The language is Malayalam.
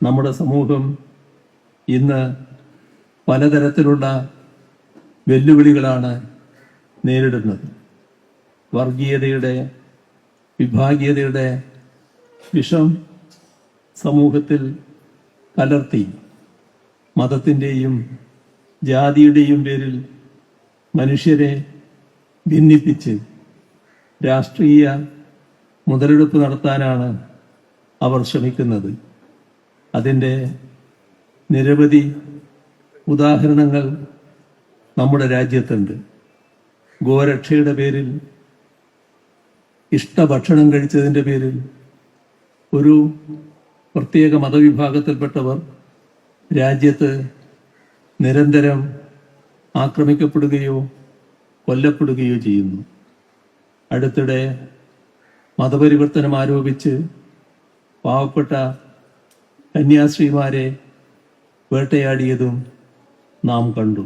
നമ്മുടെ സമൂഹം ഇന്ന് പലതരത്തിലുള്ള വെല്ലുവിളികളാണ് നേരിടുന്നത്. വർഗീയതയുടെ വിഭാഗീയതയുടെ വിഷം സമൂഹത്തിൽ കലർത്തി മതത്തിന്റെയും ജാതിയുടെയും പേരിൽ മനുഷ്യരെ ഭിന്നിപ്പിച്ച് രാഷ്ട്രീയ മുതലെടുപ്പ് നടത്താനാണ് അവർ ശ്രമിക്കുന്നത്. അതിന്റെ നിരവധി ഉദാഹരണങ്ങൾ നമ്മുടെ രാജ്യത്തുണ്ട്. ഗോരക്ഷയുടെ പേരിൽ ഇഷ്ടഭക്ഷണം കഴിച്ചതിന്റെ പേരിൽ ഒരു പ്രത്യേക മതവിഭാഗത്തിൽപ്പെട്ടവർ രാജ്യത്ത് നിരന്തരം ആക്രമിക്കപ്പെടുകയോ കൊല്ലപ്പെടുകയോ ചെയ്യുന്നു. അടുത്തിടെ മതപരിവർത്തനം ആരോപിച്ച് പാവപ്പെട്ട കന്യാസ്ത്രീമാരെ വേട്ടയാടിയതും നാം കണ്ടു.